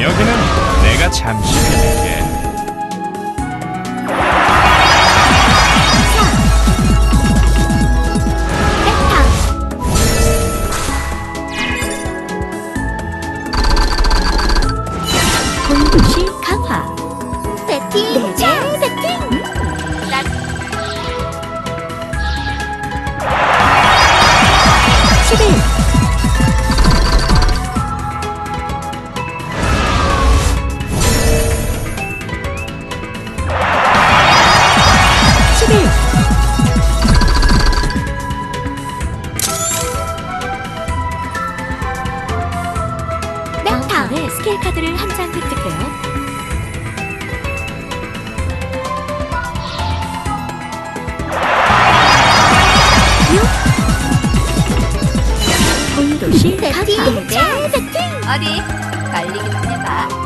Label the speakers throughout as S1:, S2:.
S1: 여기는 내가 잠시
S2: 배팅! 짱 배팅!
S3: 난11 11 다음에 스킬 카드를 한 장 획득해요.
S2: 짱 배팅 어디 달리기만 해봐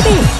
S3: 십일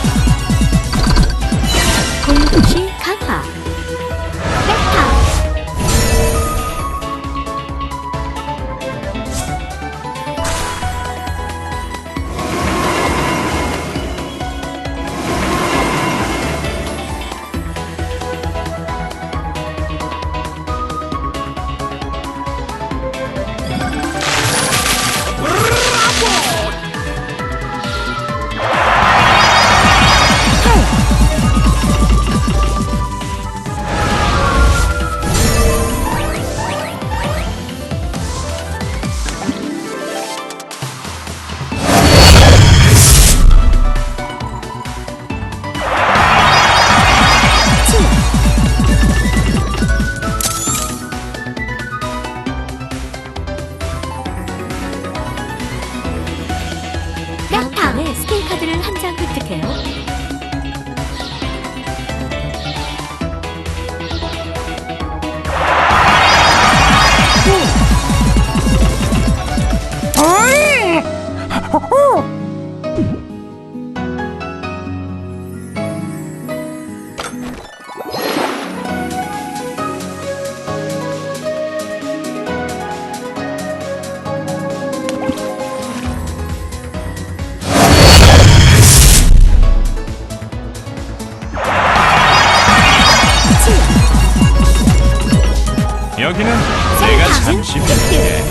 S1: 여기는 내가 잠시 빌릴게.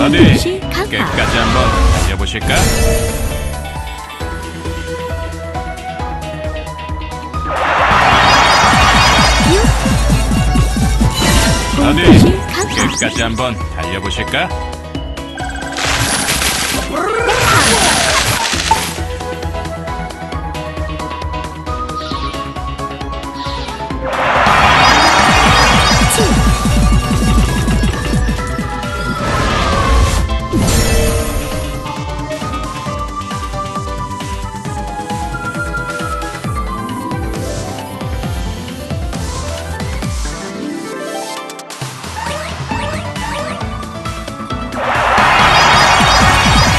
S1: 어디? 끝까지 한번 달려보실까? 어디? 끝까지 한번 달려보실까?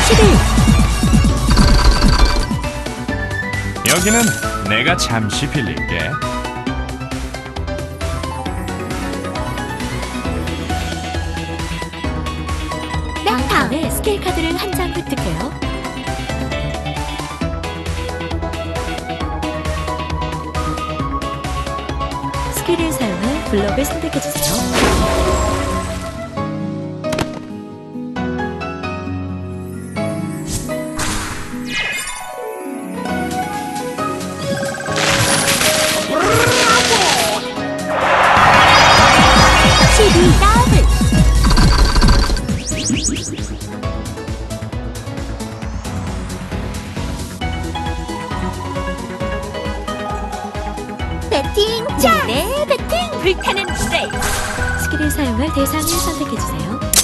S3: 십일
S1: 여기는 내가 잠시 빌릴게.
S3: 스킬 카드를 한 장 획득해요. 스킬을 사용해 블럭을 선택해주세요.
S2: 불타는 레이스!
S3: 스킬을 사용할 대상을 선택해주세요.